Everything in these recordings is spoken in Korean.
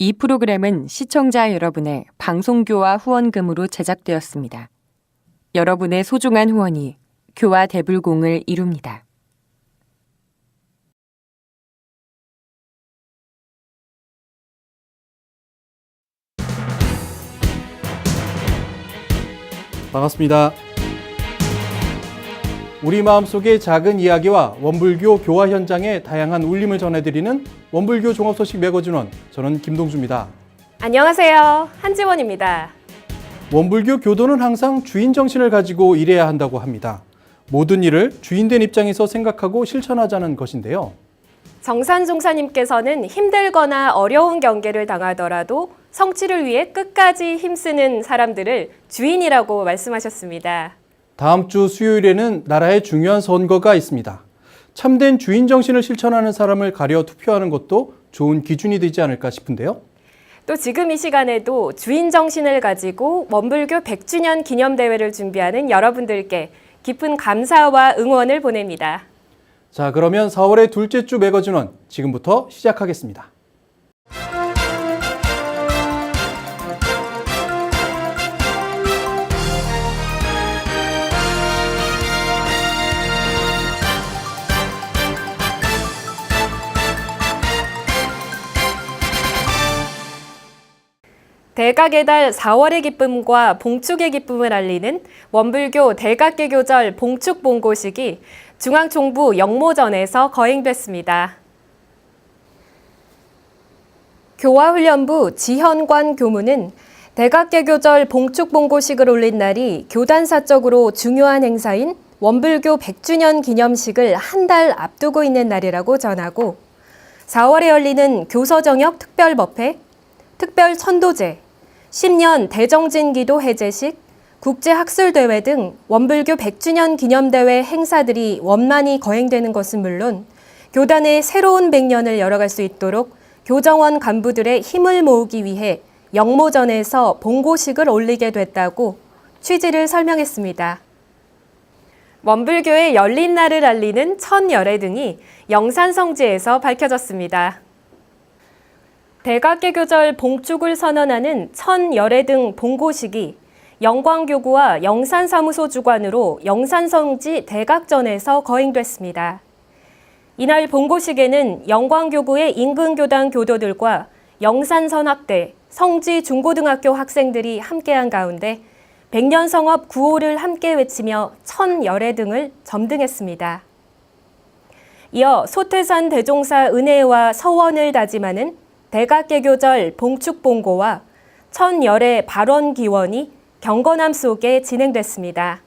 이 프로그램은 시청자 여러분의 방송교화 후원금으로 제작되었습니다. 여러분의 소중한 후원이 교화 대불공을 이룹니다. 반갑습니다. 우리 마음속의 작은 이야기와 원불교 교화 현장의 다양한 울림을 전해드리는 원불교 종합 소식 매거진원 저는 김동주입니다. 안녕하세요. 한지원입니다. 원불교 교도는 항상 주인 정신을 가지고 일해야 한다고 합니다. 모든 일을 주인된 입장에서 생각하고 실천하자는 것인데요. 정산 종사님께서는 힘들거나 어려운 경계를 당하더라도 성취를 위해 끝까지 힘쓰는 사람들을 주인이라고 말씀하셨습니다. 다음 주 수요일에는 나라의 중요한 선거가 있습니다. 참된 주인 정신을 실천하는 사람을 가려 투표하는 것도 좋은 기준이 되지 않을까 싶은데요. 또 지금 이 시간에도 주인 정신을 가지고 원불교 100주년 기념 대회를 준비하는 여러분들께 깊은 감사와 응원을 보냅니다. 자, 그러면 4월의 둘째 주 매거진원 지금부터 시작하겠습니다. 대각의 달 4월의 기쁨과 봉축의 기쁨을 알리는 원불교 대각개교절 봉축 봉고식이 중앙총부 영모전에서 거행됐습니다. 교화훈련부 지현관 교무는 대각개교절 봉축 봉고식을 올린 날이 교단사적으로 중요한 행사인 원불교 100주년 기념식을 한 달 앞두고 있는 날이라고 전하고 4월에 열리는 교서정역 특별법회, 특별 천도제, 10년 대정진 기도 해제식, 국제학술대회 등 원불교 100주년 기념대회 행사들이 원만히 거행되는 것은 물론 교단의 새로운 100년을 열어갈 수 있도록 교정원 간부들의 힘을 모으기 위해 영모전에서 봉고식을 올리게 됐다고 취지를 설명했습니다. 원불교의 열린 날을 알리는 천 열애 등이 영산성지에서 밝혀졌습니다. 대각개교절 봉축을 선언하는 천열애 등 봉고식이 영광교구와 영산사무소 주관으로 영산성지 대각전에서 거행됐습니다. 이날 봉고식에는 영광교구의 인근교당 교도들과 영산선학대, 성지 중고등학교 학생들이 함께한 가운데 백년성업 구호를 함께 외치며 천열애 등을 점등했습니다. 이어 소태산 대종사 은혜와 서원을 다짐하는 대각개교절 봉축봉고와 천열의 발언기원이 경건함 속에 진행됐습니다.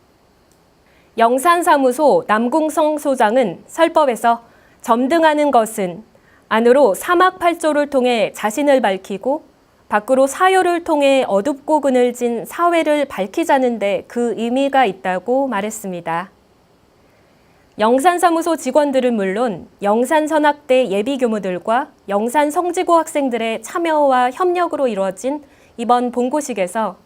영산사무소 남궁성 소장은 설법에서 점등하는 것은 안으로 사막팔조를 통해 자신을 밝히고 밖으로 사요를 통해 어둡고 그늘진 사회를 밝히자는데 그 의미가 있다고 말했습니다. 영산사무소 직원들은 물론 영산선학대 예비교무들과 영산성지고 학생들의 참여와 협력으로 이루어진 이번 본고식에서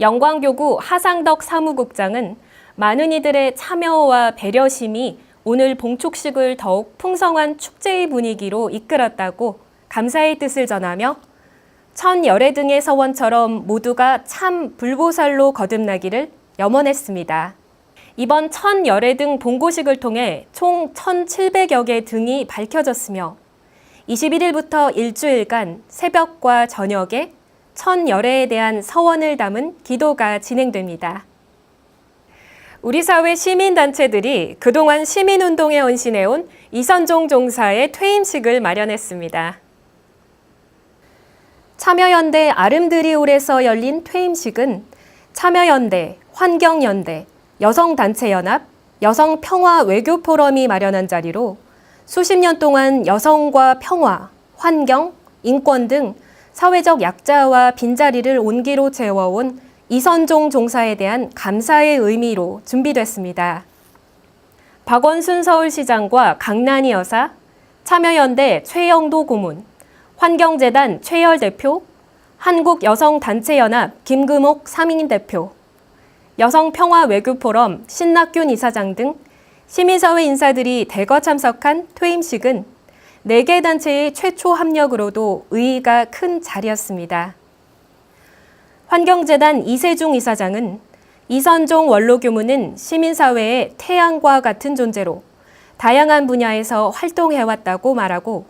영광교구 하상덕 사무국장은 많은 이들의 참여와 배려심이 오늘 봉축식을 더욱 풍성한 축제의 분위기로 이끌었다고 감사의 뜻을 전하며 천열애 등의 서원처럼 모두가 참 불보살로 거듭나기를 염원했습니다. 이번 천열애 등 봉고식을 통해 총 1,700여 개 등이 밝혀졌으며 21일부터 일주일간 새벽과 저녁에 천열애에 대한 서원을 담은 기도가 진행됩니다. 우리 사회 시민단체들이 그동안 시민운동에 헌신해온 이선종 종사의 퇴임식을 마련했습니다. 참여연대 아름드리올에서 열린 퇴임식은 참여연대, 환경연대, 여성단체연합, 여성평화외교포럼이 마련한 자리로 수십 년 동안 여성과 평화, 환경, 인권 등 사회적 약자와 빈자리를 온기로 채워온 이선종 종사에 대한 감사의 의미로 준비됐습니다. 박원순 서울시장과 강난희 여사, 참여연대 최영도 고문, 환경재단 최열 대표, 한국여성단체연합 김금옥 상임 대표, 여성평화외교포럼 신낙균 이사장 등 시민사회 인사들이 대거 참석한 퇴임식은 4개 단체의 최초 합력으로도 의의가 큰 자리였습니다. 환경재단 이세중 이사장은 이선종 원로교무는 시민사회의 태양과 같은 존재로 다양한 분야에서 활동해왔다고 말하고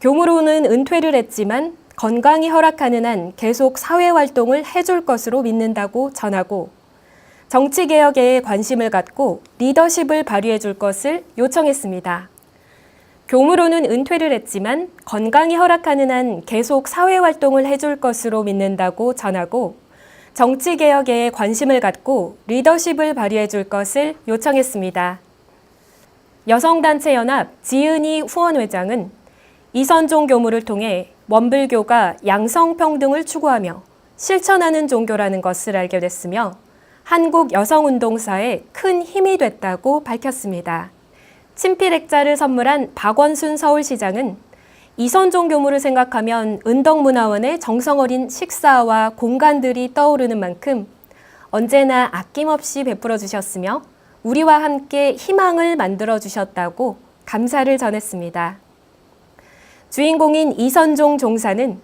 교무로는 은퇴를 했지만 건강이 허락하는 한 계속 사회 활동을 해줄 것으로 믿는다고 전하고 정치 개혁에 관심을 갖고 리더십을 발휘해 줄 것을 요청했습니다. 교무로는 은퇴를 했지만 건강이 허락하는 한 계속 사회 활동을 해줄 것으로 믿는다고 전하고 정치 개혁에 관심을 갖고 리더십을 발휘해 줄 것을 요청했습니다. 여성단체 연합 지은이 후원회장은 이선종 교무를 통해 원불교가 양성평등을 추구하며 실천하는 종교라는 것을 알게 됐으며 한국 여성운동사에 큰 힘이 됐다고 밝혔습니다. 친필액자를 선물한 박원순 서울시장은 이선종 교무를 생각하면 은덕문화원의 정성어린 식사와 공간들이 떠오르는 만큼 언제나 아낌없이 베풀어 주셨으며 우리와 함께 희망을 만들어 주셨다고 감사를 전했습니다. 주인공인 이선종 종사는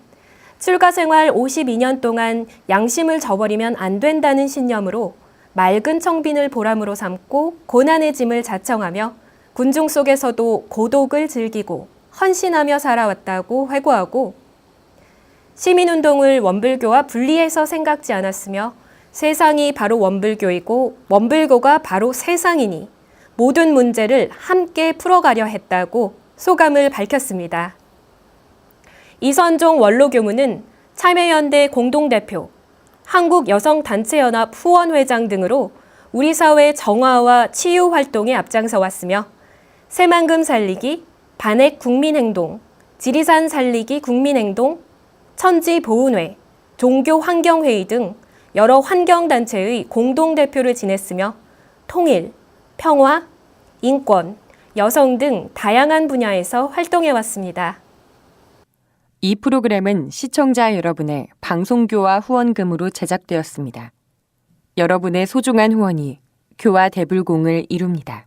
출가 생활 52년 동안 양심을 저버리면 안 된다는 신념으로 맑은 청빈을 보람으로 삼고 고난의 짐을 자청하며 군중 속에서도 고독을 즐기고 헌신하며 살아왔다고 회고하고 시민운동을 원불교와 분리해서 생각지 않았으며 세상이 바로 원불교이고 원불교가 바로 세상이니 모든 문제를 함께 풀어가려 했다고 소감을 밝혔습니다. 이선종 원로교무는 참여연대 공동대표, 한국여성단체연합 후원회장 등으로 우리 사회 정화와 치유 활동에 앞장서 왔으며 새만금 살리기, 반핵 국민행동, 지리산 살리기 국민행동, 천지보훈회, 종교환경회의 등 여러 환경단체의 공동대표를 지냈으며 통일, 평화, 인권, 여성 등 다양한 분야에서 활동해 왔습니다. 이 프로그램은 시청자 여러분의 방송교와 후원금으로 제작되었습니다. 여러분의 소중한 후원이 교와 대불공을 이룹니다.